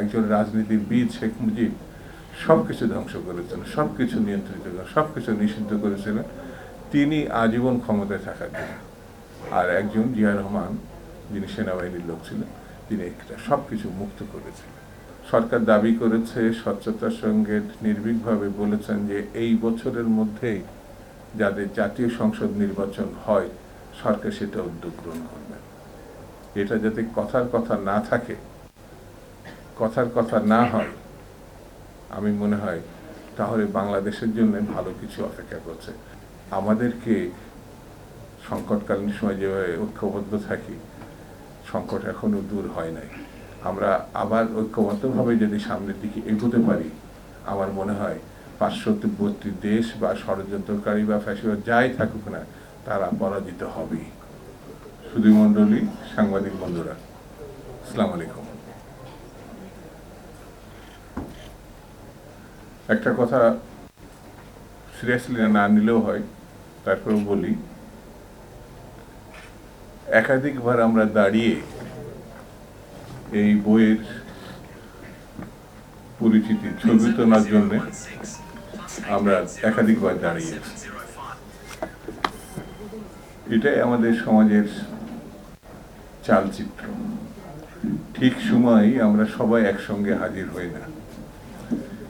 একজন রাজনীতিবিদ শেখ মুজিব সব কিছু ধ্বংস করেছেন সব কিছু নিয়ন্ত্রিত করেন সব কিছু নিষিদ্ধ করেছিলেন। তিনি আজীবন ক্ষমতায় থাকার জন্য। আর একজন জিয়া রহমান, যিনি সেনাবাহিনীর লোক ছিলেন, তিনি একটা সব কিছু মুক্ত করেছিলেন সরকার দাবি করেছে, স্বচ্ছতার সঙ্গে নির্ভীকভাবে বলেছেন যে এই বছরের মধ্যেই যাদের জাতীয় সংসদ নির্বাচন হয়, সরকার সেটা উদ্যোগ গ্রহণ করবে। এটা যাতে কথার কথা না থাকে কথার কথা না হয়, আমি মনে হয় তাহলে বাংলাদেশের জন্য ভালো কিছু অপেক্ষা করছে। আমাদেরকে সংকটকালীন সময় যেভাবে ঐক্যবদ্ধ থাকি, সংকট এখনও দূর হয় নাই। আমরা আবার ঐক্যবদ্ধভাবে যদি সামনের দিকে এগোতে পারি, আমার মনে হয় পার্শ্ববর্তী দেশ বা ষড়যন্ত্রকারী বা ফ্যাসিবাদ যাই থাকুক না, তারা পরাজিত হবেই। সুধী মণ্ডলী, সাংবাদিক বন্ধুরা, আসসালামু আলাইকুম। একটা কথা সিরিয়াসলি না নিলেও হয়, তারপরেও বলি, একাধিকবার আমরা দাঁড়িয়ে এই বইয়ের পরিচিতি ছবি তোলার জন্য আমরা একাধিকবার দাঁড়িয়ে এটাই আমাদের সমাজের চালচিত্র। ঠিক সময় আমরা সবাই একসঙ্গে হাজির হই না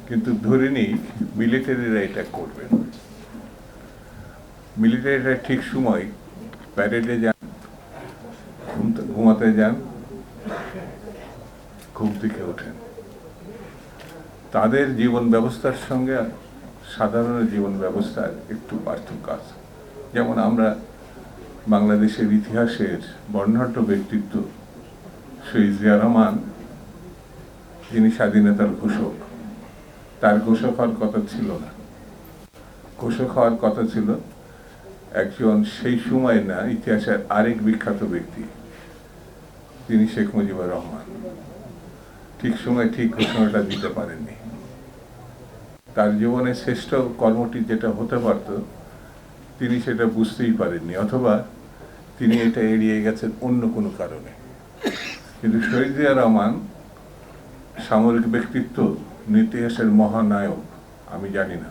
কিন্তু ধরে নিই মিলিটারিরা এটা করবে মিলিটারিরা ঠিক সময় প্যারেডে যান ঘুমতে- ঘুমাতে যান, ঘুম থেকে ওঠেন। তাদের জীবন ব্যবস্থার সঙ্গে সাধারণ জীবন ব্যবস্থার একটু পার্থক্য আছে। যেমন আমরা বাংলাদেশের ইতিহাসের বর্ণাঢ্য ব্যক্তিত্ব শহীদ জিয়া রহমান, যিনি স্বাধীনতার ঘোষক। তার ঘোষক হওয়ার কথা ছিল না। ঘোষক হওয়ার কথা ছিল একজন সেই সময় না, ইতিহাসের আরেক বিখ্যাত ব্যক্তি, তিনি শেখ মুজিবুর রহমান। ঠিক সময় ঠিক ঘোষণাটা দিতে পারেননি। তার জীবনে শ্রেষ্ঠ কর্মটি যেটা হতে পারত, তিনি সেটা বুঝতেই পারেননি, অথবা তিনি এটা এড়িয়ে গেছেন অন্য কোনো কারণে। কিন্তু শহীদ রহমান সামরিক ব্যক্তিত্ব ইতিহাসের মহানায়ক, আমি জানি না।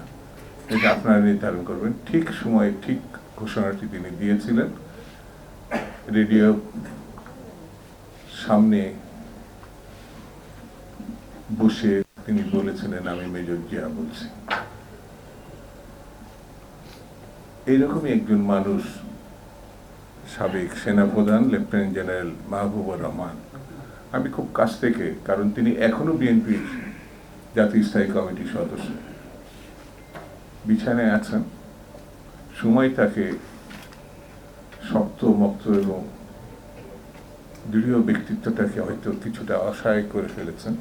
এটা আপনারা নির্ধারণ করবেন। ঠিক সময়ে ঠিক ঘোষণাটি তিনি দিয়েছিলেন। রেডিও সামনে বসে তিনি বলেছিলেন, আমি মেজর জিয়া বলছি। এইরকমই একজন মানুষ সাবেক সেনাপ্রধান, লেফটেন্যান্ট জেনারেল মাহবুবুর রহমান। আমি খুব কাছ থেকে, কারণ তিনি এখনও বিএনপির জাতীয় স্থায়ী কমিটির সদস্য। বিছানায় আছেন। সময় তাকে শক্ত মক্ত এবং দৃঢ় ব্যক্তিত্বটাকে হয়তো কিছুটা অসহায় করে ফেলেছেন।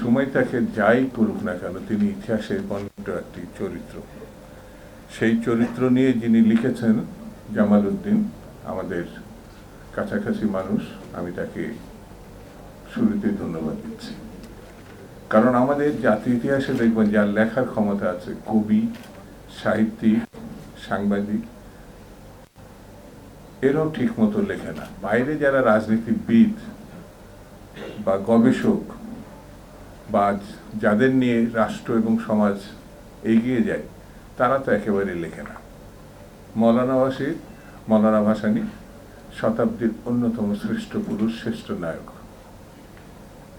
সময় তাকে যাই করুক না কেন, তিনি ইতিহাসের বন্ড একটি চরিত্র। সেই চরিত্র নিয়ে যিনি লিখেছেন জামাল উদ্দিন, আমাদের কাছাকাছি মানুষ, আমি তাকে শুরুতে ধন্যবাদ দিচ্ছি। কারণ আমাদের জাতীয় ইতিহাসে দেখবেন যার লেখার ক্ষমতা আছে, কবি, সাহিত্যিক, সাংবাদিক, এরাও ঠিক মতো লেখে না। বাইরে যারা রাজনীতিবিদ বা গবেষক, বা যাদের নিয়ে রাষ্ট্র এবং সমাজ এগিয়ে যায়, তারা তো একেবারে লেখে না। মৌলানা ভাসির মৌলানা ভাসানী শতাব্দীর অন্যতম শ্রেষ্ঠ পুরুষ, শ্রেষ্ঠ নায়ক।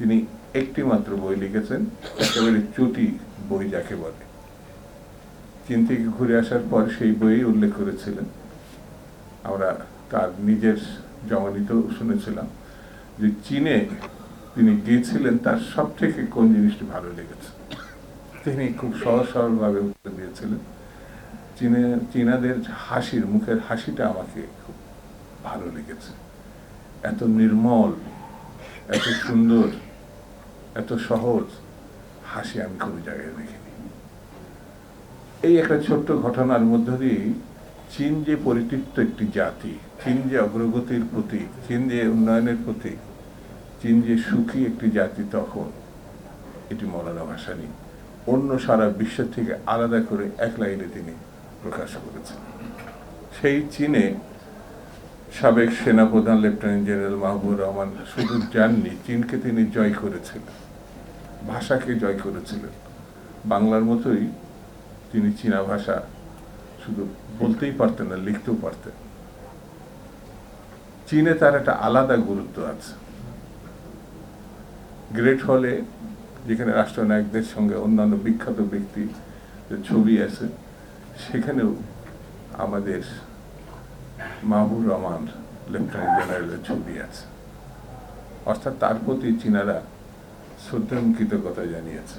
তিনি একটি মাত্র বই লিখেছেন, একেবারে চুটি বই যাকে বলে। চীন থেকে ঘুরে আসার পর সেই বইই উল্লেখ করেছিলেন। আমরা তার নিজের জমানিতেও শুনেছিলাম যে চীনে তিনি গিয়েছিলেন, তার সব থেকে কোন জিনিসটি ভালো লেগেছে? তিনি খুব সহজ সরলভাবে উত্তর দিয়েছিলেন, চীনে, চীনাদের হাসির, মুখের হাসিটা আমাকে খুব ভালো লেগেছে। এত নির্মল, এত সুন্দর এত সহজ হাসি আমি কোনো জায়গায় দেখিনি। এই একটা ছোট্ট ঘটনার মধ্য দিয়ে চীন যে পরিতৃপ্ত একটি জাতি, চীন যে অগ্রগতির প্রতীক, চীন যে উন্নয়নের প্রতীক, চীন যে সুখী একটি জাতি তখন, এটি মৌলানা ভাসানী অন্য সারা বিশ্বের থেকে আলাদা করে এক লাইনে তিনি প্রকাশ করেছেন। সেই চীনে সাবেক সেনাপ্রধান লেফটেন্যান্ট জেনারেল মাহবুব রহমান শুধু যাননি, চীনকে তিনি জয় করেছিলেন, ভাষাকে জয় করেছিলেন। বাংলার মতোই তিনি চীনা ভাষা শুধু বলতেই পারতেন না, লিখতেও পারতেন। চীনে তার একটা আলাদা গুরুত্ব আছে। গ্রেট হলে যেখানে রাষ্ট্রনায়কদের সঙ্গে অন্যান্য বিখ্যাত ব্যক্তি ছবি আছে, সেখানেও আমাদের মাহবুব রহমান লেফটেন্যান্ট জেনারেলের ছবি আছে। অর্থাৎ তার প্রতি চীনারা শ্রদ্ধা এবং কৃতজ্ঞতা জানিয়েছে।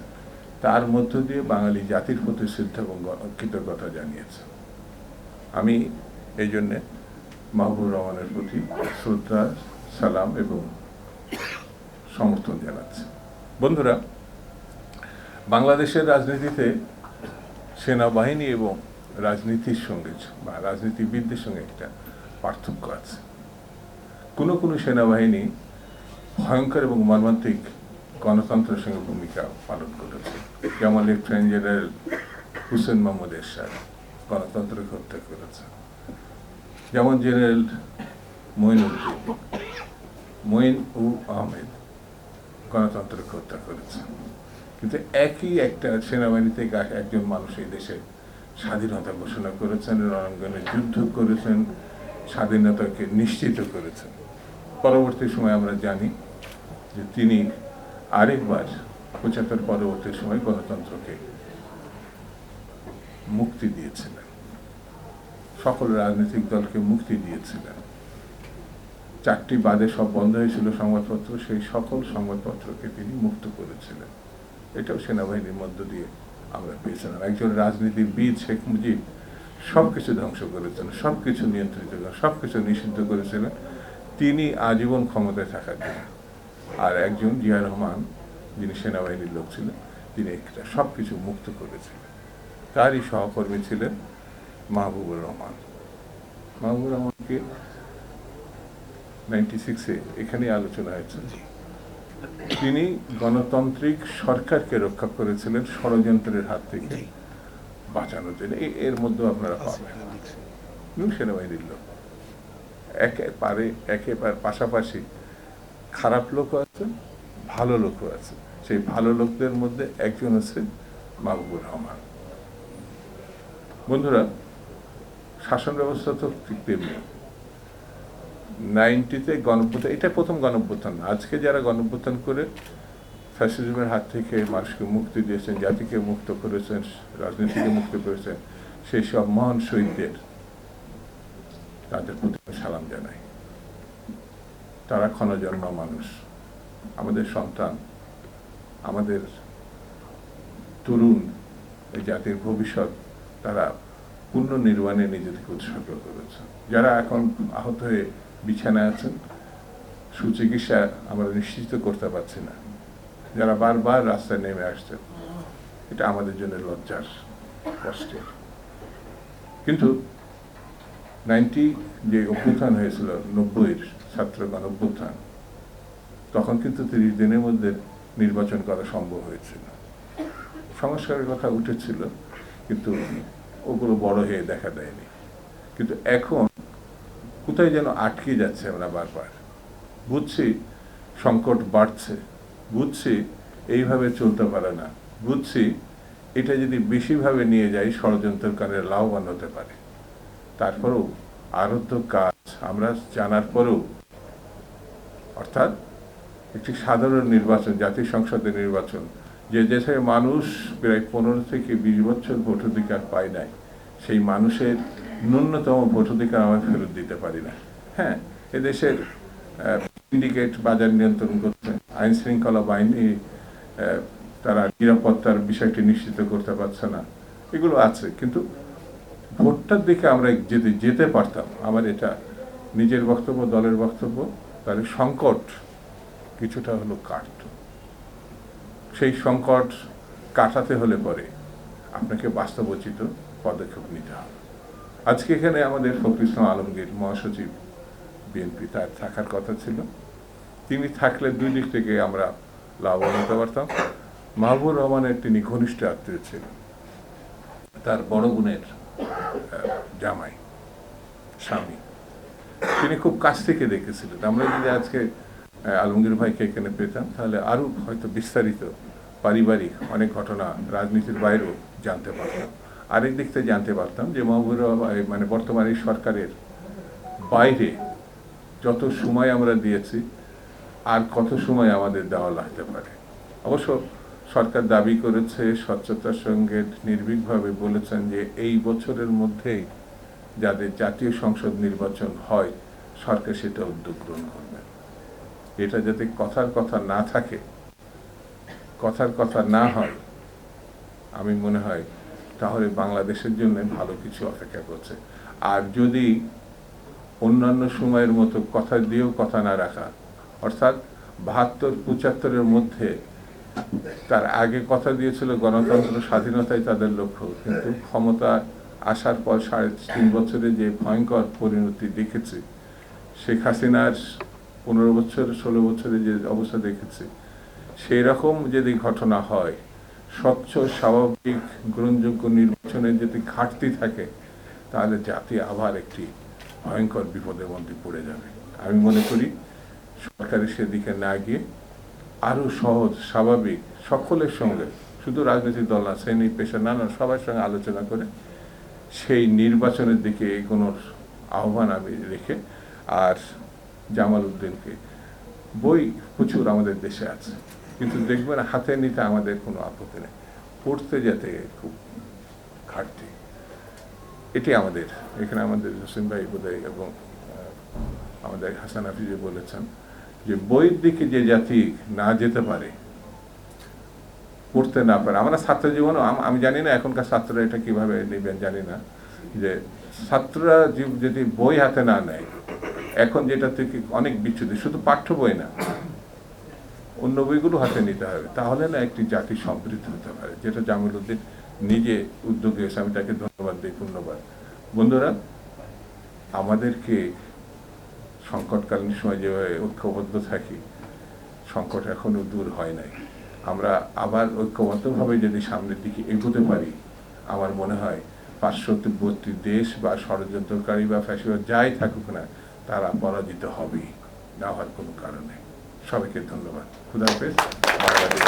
তার মধ্য দিয়ে বাঙালি জাতির প্রতি শ্রদ্ধা এবং কৃতজ্ঞতা জানিয়েছে। আমি এই জন্যে মাহবুব রহমানের প্রতি শ্রদ্ধা, সালাম এবং সমর্থন জানাচ্ছি। বন্ধুরা, বাংলাদেশের রাজনীতিতে সেনাবাহিনী এবং রাজনীতির সঙ্গে বা রাজনীতিবিদদের সঙ্গে একটা পার্থক্য আছে। কোনো কোনো সেনাবাহিনী ভয়ঙ্কর এবং মর্মান্তিক গণতন্ত্রের সঙ্গে ভূমিকা পালন করেছে। যেমন লেফটেন্যান্ট জেনারেল হুসেন মোহাম্মদ এরশাদ গণতন্ত্রকে হত্যা করেছে। যেমন জেনারেল মঈনুদ্দিন মঈন উ আহমেদ গণতন্ত্রকে হত্যা করেছে। কিন্তু একই একটা সেনাবাহিনী থেকে একজন মানুষ এই দেশে স্বাধীনতা ঘোষণা করেছেন, রণাঙ্গনে যুদ্ধ করেছেন স্বাধীনতাকে নিশ্চিত করেছেন। পরবর্তী সময় আমরা জানি যে তিনি আরেকবার পঁচাত্তর পরবর্তী সময় গণতন্ত্রকে মুক্তি দিয়েছিলেন। সকল রাজনৈতিক দলকে মুক্তি দিয়েছিলেন। চারটি বাদে সব বন্ধ হয়েছিল সংবাদপত্র, সেই সকল সংবাদপত্রকে তিনি মুক্ত করেছিলেন। এটাও সেনাবাহিনীর মধ্য দিয়ে আমরা পেয়েছিলাম। একজন রাজনীতিবিদ শেখ মুজিব সব কিছু ধ্বংস করেছেন সব কিছু নিয়ন্ত্রিত করেন সব কিছু নিষিদ্ধ করেছিলেন। তিনি আজীবন ক্ষমতায় থাকার জন্য। আর একজন জিয়া রহমান যিনি সেনাবাহিনীর লোক ছিলেন তিনি একটা সব কিছু মুক্ত করেছিলেন। তারই সহকর্মী ছিলেন মাহবুবুর রহমান। মাহবুবুর রহমানকে নাইনটি সিক্সে এখানেই আলোচনা হয়েছে। তিনি গণতান্ত্রিক সরকারকে রক্ষা করেছিলেন ষড়যন্ত্রের হাত থেকে। বাঁচানোর জন্য। এর মধ্যেও আপনারা পাবেন। এবং সেনাবাহিনীর লোক। একে পারে একে পাশাপাশি খারাপ লোকও আছে ভালো লোকও আছে। সেই ভালো লোকদের মধ্যে একজন হচ্ছে মাহবুবুর রহমান। বন্ধুরা শাসন ব্যবস্থা তো ঠিক তেমনি। নাইনটিতে গণভ্যুত্থান এটা প্রথম গণভ্যুত্থান না। আজকে যারা গণভ্যুত্থান করে ফ্যাসিজমের হাত থেকে মানুষকে মুক্তি দিয়েছেন, জাতিকে মুক্ত করেছেন, রাজনীতিকে মুক্ত করেছেন, সেই সব মহান শহীদদের তাদের প্রতি সালাম জানাই। তারা ক্ষণজন্ম মানুষ, আমাদের সন্তান, আমাদের তরুণ, এই জাতির ভবিষ্যৎ, তারা পূর্ণ নির্বাণে নিজেদেরকে উৎসর্গ করেছেন। যারা এখন আহত হয়ে বিছানায় আছেন, সুচিকিৎসা আমরা নিশ্চিত করতে পারছি না। যারা বারবার রাস্তায় নেমে আসছেন এটা আমাদের জন্য লজ্জার কষ্টের কিন্তু নাইনটি যে অভ্যুত্থান হয়েছিল, নব্বইয়ের ছাত্রগণ অভ্যুত্থান তখন কিন্তু তিরিশ দিনের মধ্যে নির্বাচন করা সম্ভব হয়েছিল। সংস্কারের কথা উঠেছিল, কিন্তু ওগুলো বড় হয়ে দেখা দেয়নি। কিন্তু এখন কোথায় যেন আটকে যাচ্ছে আমরা বারবার। বুঝছি সংকট বাড়ছে। বুঝছি এইভাবে চলতে পারে না। বুঝছি এটা যদি বেশিভাবে নিয়ে যাই ষড়যন্ত্রকারের লাভবান হতে পারে। তারপরেও আরও তো কাজ আমরা জানার পরেও, অর্থাৎ একটি সাধারণ নির্বাচন, জাতীয় সংসদের নির্বাচন, যে দেশের মানুষ প্রায় পনেরো থেকে বিশ বছর ভোটাধিকার পায় নাই, সেই মানুষের ন্যূনতম ভোটাধিকার আমরা ফেরত দিতে পারি না। হ্যাঁ এদেশের সিন্ডিকেট বাজার নিয়ন্ত্রণ করছে আইন শৃঙ্খলা বাহিনী তারা নিরাপত্তার বিষয়টি নিশ্চিত করতে পারছে না। এগুলো আছে, কিন্তু ভোটটার দিকে আমরা যেতে যেতে পারতাম। আমার এটা নিজের বক্তব্য, দলের বক্তব্য তাহলে সংকট কিছুটা হলো কাটত সেই সংকট কাটাতে হলে পরে আপনাকে বাস্তবোচিত পদক্ষেপ নিতে হবে। আজকে এখানে আমাদের ফখরুল ইসলাম আলমগীর মহাসচিব, বিএনপি, তার থাকার কথা ছিল। তিনি থাকলে দুই দিক থেকে আমরা লাভবান হতে পারতাম। মাহবুব রহমানের তিনি ঘনিষ্ঠ আত্মীয় ছিলেন তার বড় বোনের জামাই স্বামী। তিনি খুব কাছ থেকে দেখেছিলেন। আমরা যদি আজকে আলমগীর ভাইকে এখানে পেতাম তাহলে আরও হয়তো বিস্তারিত পারিবারিক অনেক ঘটনা রাজনীতির বাইরেও জানতে পারতাম। আরেক দিক থেকে জানতে পারতাম যে রহমান, মানে বর্তমানে এই সরকারের বাইরে যত সময় আমরা দিয়েছি আর কত সময় আমাদের দেওয়া লাগতে পারে? অবশ্য সরকার দাবি করেছে, স্বচ্ছতার সঙ্গে নির্ভীকভাবে বলেছেন যে এই বছরের মধ্যেই যাদের জাতীয় সংসদ নির্বাচন হয়, সরকার সেটা উদ্যোগ গ্রহণ করবে। এটা যাতে কথার কথা না থাকে, কথার কথা না হয়, আমি মনে হয় তাহলে বাংলাদেশের জন্য ভালো কিছু অপেক্ষা করছে। আর যদি অন্যান্য সময়ের মতো কথা দিয়েও কথা না রাখা অর্থাৎ বাহাত্তর, পঁচাত্তরের মধ্যে তার আগে কথা দিয়েছিল গণতন্ত্র, স্বাধীনতাই তাদের লক্ষ্য। কিন্তু ক্ষমতা আসার পর সাড়ে তিন বছরে যে ভয়ঙ্কর পরিণতি দেখেছি, শেখ হাসিনার পনেরো বছর, ষোলো বছরে যে অবস্থা দেখেছি সেই রকম যদি ঘটনা হয়, স্বচ্ছ, স্বাভাবিক, গ্রহণযোগ্য নির্বাচনের যদি ঘাটতি থাকে, তাহলে জাতি আবার একটি ভয়ঙ্কর বিপদের মধ্যে পড়ে যাবে। আমি মনে করি সরকারের সেদিকে না গিয়ে আরও সহজ, স্বাভাবিক সকলের সঙ্গে, শুধু রাজনৈতিক দল না, শ্রেণি, পেশা, নানা সবার সঙ্গে আলোচনা করে সেই নির্বাচনের দিকে এগোনোর আহ্বান আমি রেখে আর জামাল উদ্দিনকে, বই প্রচুর আমাদের দেশে আছে, কিন্তু দেখবেন হাতে নিতে আমাদের কোনো আপত্তি নেই। পড়তে যেতে খুব ঘাটতি। এটি আমাদের, এখানে আমাদের হোসেন ভাই বোধহয় এবং আমাদের হাসান হাফিজে বলেছেন। যে বইয়ের দিকে যে জাতি না যেতে পারে, পড়তে না পারে, আমরা ছাত্র জীবনও, আম- জানি না এখনকার ছাত্ররা এটা কীভাবে নেবেন, জানি না, যে ছাত্ররা যদি বই হাতে না নেয়, এখন যেটা থেকে অনেক বিচ্ছুতি শুধু পাঠ্য বই না, অন্য বইগুলো হাতে নিতে হবে, তাহলে না একটি জাতি সমৃদ্ধ হতে পারে, যেটা জামিল উদ্দিন নিজে উদ্যোগে এসে আমি তাকে ধন্যবাদ দিই ধন্যবাদ বন্ধুরা, আমাদেরকে সংকটকালীন সময় যেভাবে ঐক্যবদ্ধ থাকি, সংকট এখনও দূর হয় নাই। আমরা আবার ঐক্যবদ্ধভাবে যদি সামনের দিকে এগোতে পারি, আমার মনে হয় পার্শ্ববর্তী দেশ বা ষড়যন্ত্রকারী বা ফ্যাসিবাদ যাই থাকুক না, তারা পরাজিত হবেই, না হওয়ার কোনো কারণে সবাইকে ধন্যবাদ। খুদাহাফেজ বাংলাদেশ।